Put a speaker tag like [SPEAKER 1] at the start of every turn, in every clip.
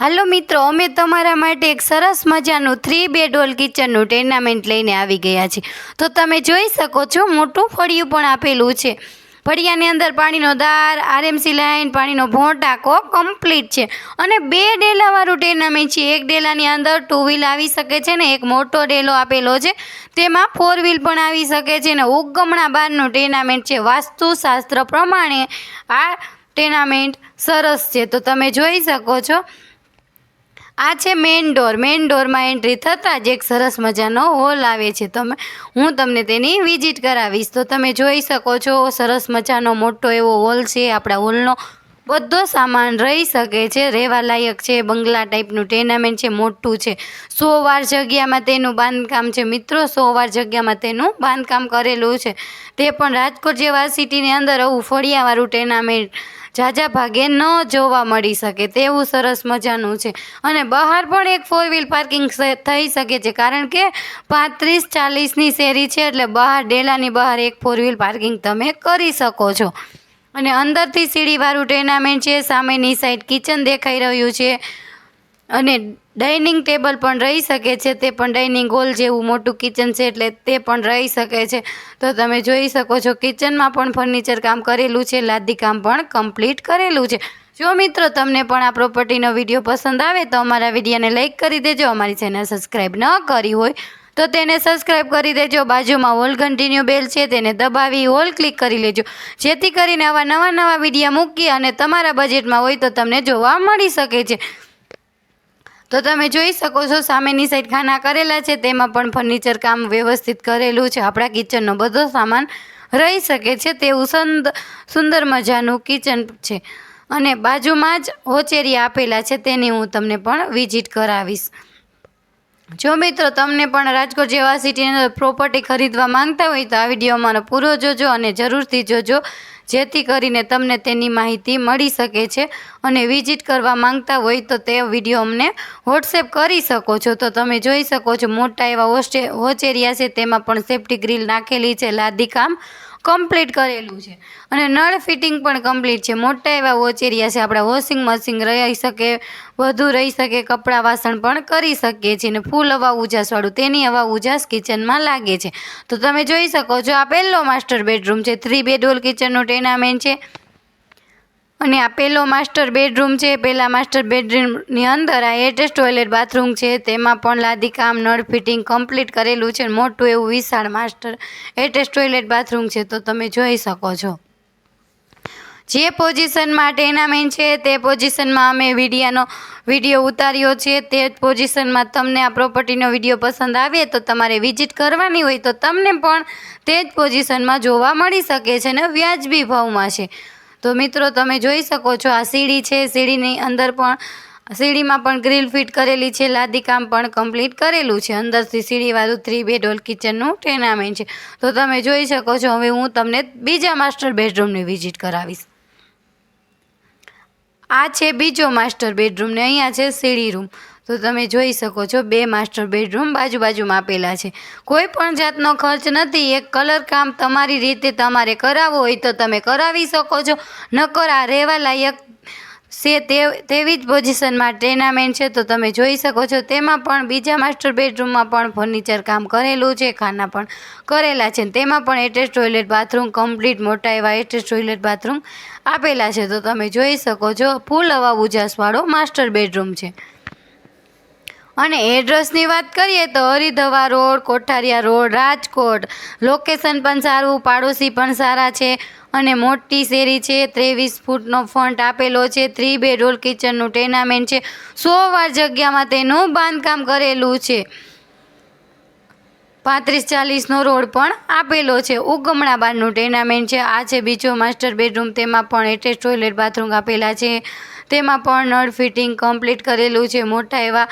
[SPEAKER 1] હાલો મિત્રો, અમે તમારા માટે એક સરસ મજાનું થ્રી બેડોલ કિચનનું ટેર્નામેન્ટ લઈને આવી ગયા છીએ. તો તમે જોઈ શકો છો, મોટું ફળિયું પણ આપેલું છે. ફળિયાની અંદર પાણીનો દાર આરએમસી લાઈન પાણીનો ભોંટાકો કમ્પ્લીટ છે. અને બે ડેલાવાળું ટેર્નામેન્ટ છે. એક ડેલાની અંદર ટુ વ્હીલ આવી શકે છે ને એક મોટો ડેલો આપેલો છે. તેમાં ફોર વ્હીલ પણ આવી શકે છે ને ઉગમણા બારનું ટેર્નામેન્ટ છે. વાસ્તુશાસ્ત્ર પ્રમાણે આ ટેર્નામેન્ટ સરસ છે. તો તમે જોઈ શકો છો આ છે મેઇન ડોર મેઇન ડોરમાં એન્ટ્રી થતાં જ એક સરસ મજાનો હોલ આવે છે. તમે, હું તમને તેની વિઝિટ કરાવીશ. તો તમે જોઈ શકો છો, સરસ મજાનો મોટો એવો હોલ છે. આપણા હોલનો બધો સામાન રહી શકે છે. રહેવા લાયક છે. બંગલા ટાઈપનું ટેનામેન્ટ છે. મોટું છે. સો વાર જગ્યામાં તેનું બાંધકામ છે. મિત્રો સો વાર જગ્યામાં તેનું બાંધકામ કરેલું છે. તે પણ રાજકોટ જેવા સિટીની અંદર આવું ફળિયાવાળું ટેર્નામેન્ટ ઝાઝા ભાગે ન જોવા મળી શકે તેવું સરસ મજાનું છે. અને બહાર પણ એક ફોર વ્હીલ પાર્કિંગ થઈ શકે છે. કારણ કે પાંત્રીસ ચાલીસની શેરી છે એટલે બહાર, ડેલાની બહાર એક ફોર વ્હીલ પાર્કિંગ તમે કરી શકો છો. અને અંદરથી સીડીવાળું ટેનામેન્ટ છે, સામેની સાઈડ કિચન દેખાઈ રહ્યું છે. અને ડાઇનિંગ ટેબલ પણ રહી શકે છે, તે પણ ડાઇનિંગ હોલ જેવું મોટું કિચન છે એટલે તે પણ રહી શકે છે. તો તમે જોઈ શકો છો, કિચનમાં પણ ફર્નિચર કામ કરેલું છે, લાદી કામ પણ કમ્પ્લીટ કરેલું છે. જો મિત્રો તમને પણ આ પ્રોપર્ટીનો વીડિયો પસંદ આવે તો અમારા વિડીયોને લાઇક કરી દેજો, અમારી ચેનલ સબસ્ક્રાઈબ ન કરી હોય તો તેને સબસ્ક્રાઈબ કરી દેજો. બાજુમાં હોલ કન્ટિન્યુ બેલ છે તેને દબાવી હોલ ક્લિક કરી લેજો. જેથી કરીને આવા નવા નવા વિડીયા મૂકી અને તમારા બજેટમાં હોય તો તમને જોવા મળી શકે છે. તો તમે જોઈ શકો છો, સામેની સાઈડ ખાના કરેલા છે, તેમાં પણ ફર્નિચર કામ વ્યવસ્થિત કરેલું છે. આપણા કિચનનો બધો સામાન રહી શકે છે, તેવું સંદ, સુંદર મજાનું કિચન છે. અને બાજુમાં જ હોચેરી આપેલા છે, તેની હું તમને પણ વિઝિટ કરાવીશ. જો મિત્રો, તમને પણ રાજકોટ જેવા સિટીની અંદર પ્રોપર્ટી ખરીદવા માંગતા હોય તો આ વીડિયો અમારો પૂરો જોજો અને જરૂરથી જોજો. જેથી કરીને તમને તેની માહિતી મળી શકે છે અને વિઝિટ કરવા માંગતા હોય તો તે વીડિયો અમને વોટ્સએપ કરી શકો છો. તો તમે જોઈ શકો છો, મોટા એવા હોસ્ટે હોચેરિયા છે, તેમાં પણ સેફ્ટી ગ્રીલ નાખેલી છે, લાદી કામ. કમ્પ્લીટ કરેલું છે. અને નળ ફિટિંગ પણ કમ્પ્લીટ છે. મોટા એવા વોચેરિયા છે. આપણા વોશિંગ મશીન રહી શકે, વધુ રહી શકે, કપડાં વાસણ પણ કરી શકીએ છીએ. ને ફૂલ હવા ઉજાસવાળું, તેની હવા ઉજાસ કિચનમાં લાગે છે. તો તમે જોઈ શકો છો, આ પહેલો માસ્ટર બેડરૂમ છે. થ્રી બેડહોલ કિચનનું ટેર્નામેન્ટ છે. અને આ પહેલો માસ્ટર બેડરૂમ છે. પહેલા માસ્ટર બેડરૂમની અંદર આ એટેચ ટોયલેટ બાથરૂમ છે. તેમાં પણ લાદી, કામ, નળ ફિટિંગ કમ્પ્લીટ કરેલું છે. મોટું એવું વિશાળ માસ્ટર એટેચ ટોયલેટ બાથરૂમ છે. તો તમે જોઈ શકો છો. જે પોઝિશનમાં ટેનામેન્ટ છે, તે પોઝિશનમાં અમે વિડીયાનો વીડિયો ઉતાર્યો છે. તે પોઝિશનમાં તમને આ પ્રોપર્ટીનો વીડિયો પસંદ આવે તો તમારે વિઝિટ કરવાની હોય તો તમને પણ તે જ પોઝિશનમાં જોવા મળી શકે છે ને વ્યાજબી ભાવમાં છે. તો મિત્રો, તમે જોઈ શકો છો, આ સીડી છે. સીડીની અંદર પણ, સીડીમાં પણ ગ્રીલ ફિટ કરેલી છે. લાદી કામ પણ કમ્પ્લીટ કરેલું છે. અંદરથી સીડીવાળું થ્રી બેડ હોલ કિચનનું ટેર્નામેન્ટ છે. તો તમે જોઈ શકો છો, હવે હું તમને બીજા માસ્ટર બેડરૂમની વિઝિટ કરાવીશ. આ છે બીજો માસ્ટર બેડરૂમ ને અહીંયા છે સીડી રૂમ. તો તમે જોઈ શકો છો બે માસ્ટર બેડરૂમ બાજુ બાજુમાં આપેલા છે. કોઈ પણ જાતનો ખર્ચ નથી, એક કલર કામ તમારી રીતે તમારે કરાવવું હોય તો તમે કરાવી શકો છો. નકર આ રહેવા લાયક છે તે, તેવી જ પોઝિશનમાં ટેર્નામેન્ટ છે તો તમે જોઈ શકો છો. તેમાં પણ બીજા માસ્ટર બેડરૂમમાં પણ ફર્નિચર કામ કરેલું છે, ખાના પણ કરેલા છે. તેમાં પણ એટેચ ટોયલેટ બાથરૂમ કમ્પ્લીટ મોટા એવા એટેચ ટોયલેટ બાથરૂમ આપેલા છે. તો તમે જોઈ શકો છો, ફૂલ હવા ઉજાસવાળો માસ્ટર બેડરૂમ છે. અને એડ્રેસની વાત કરીએ તો Haridhava road, Kothariya road, Rajkot. Location પણ સારું, પાડોશી પણ સારા છે અને મોટી શેરી છે. ત્રેવીસ ફૂટનો ફ્રન્ટ આપેલો છે. થ્રી બેડ હોલ કિચનનું ટેનામેન્ટ છે. સો વાર જગ્યામાં તેનું બાંધકામ કરેલું છે. પાંત્રીસ ચાલીસનો રોડ પણ આપેલો છે. ઉગમણા બારનું ટેનામેન્ટ છે. આ છે બીજો માસ્ટર બેડરૂમ તેમાં પણ એટેચ ટોયલેટ બાથરૂમ આપેલા છે. તેમાં પણ નળ ફિટિંગ કમ્પ્લીટ કરેલું છે. મોટા એવા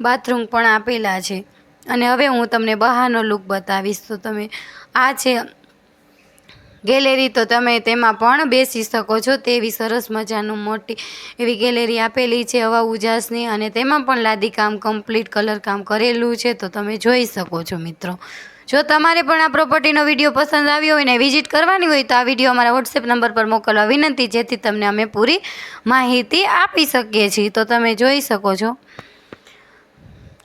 [SPEAKER 1] બાથરૂમ પણ આપેલા છે. અને હવે હું તમને બહારનો લુક બતાવીશ. તો તમે આ છે ગેલેરી તો તમે તેમાં પણ બેસી શકો છો. તેવી સરસ મજાનું મોટી એવી ગેલેરી આપેલી છે હવા ઉજાસની. અને તેમાં પણ લાદી કામ કમ્પ્લીટ કલર કામ કરેલું છે. તો તમે જોઈ શકો છો મિત્રો. જો તમારે પણ આ પ્રોપર્ટીનો વીડિયો પસંદ આવ્યો હોય ને વિઝિટ કરવાની હોય તો આ વીડિયો અમારા વોટ્સએપ નંબર પર મોકલવા વિનંતી. જેથી તમને અમે પૂરી માહિતી આપી શકીએ છીએ. તો તમે જોઈ શકો છો.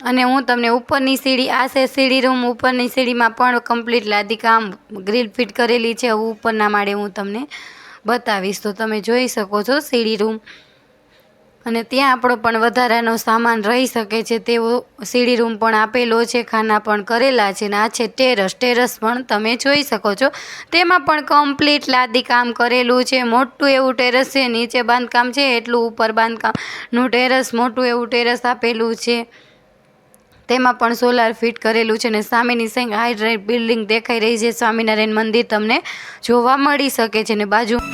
[SPEAKER 1] અને હું તમને ઉપરની સીડી, આ છે સીડી રૂમ, ઉપરની સીડીમાં પણ કમ્પ્લીટ લાદી કામ ગ્રીલ ફિટ કરેલી છે. ઉપરના માળે હું તમને બતાવીશ. તો તમે જોઈ શકો છો સીડી રૂમ. અને ત્યાં આપણો પણ વધારાનો સામાન રહી શકે છે. તેવો સીડી રૂમ પણ આપેલો છે. ખાના પણ કરેલા છે. ને આ છે ટેરસ. ટેરસ પણ તમે જોઈ શકો છો. તેમાં પણ કમ્પ્લીટ લાદી કામ કરેલું છે. મોટું એવું ટેરસ છે. નીચે બાંધકામ છે. એટલું ઉપર બાંધકામનું ટેરસ, મોટું એવું ટેરસ આપેલું છે. તેમાં પણ સોલાર ફિટ કરેલું છે અને સામેની સાઈડ હાઈડ્રેટ બિલ્ડિંગ દેખાઈ રહી છે. સ્વામિનારાયણ મંદિર તમને જોવા મળી શકે છે ને બાજુ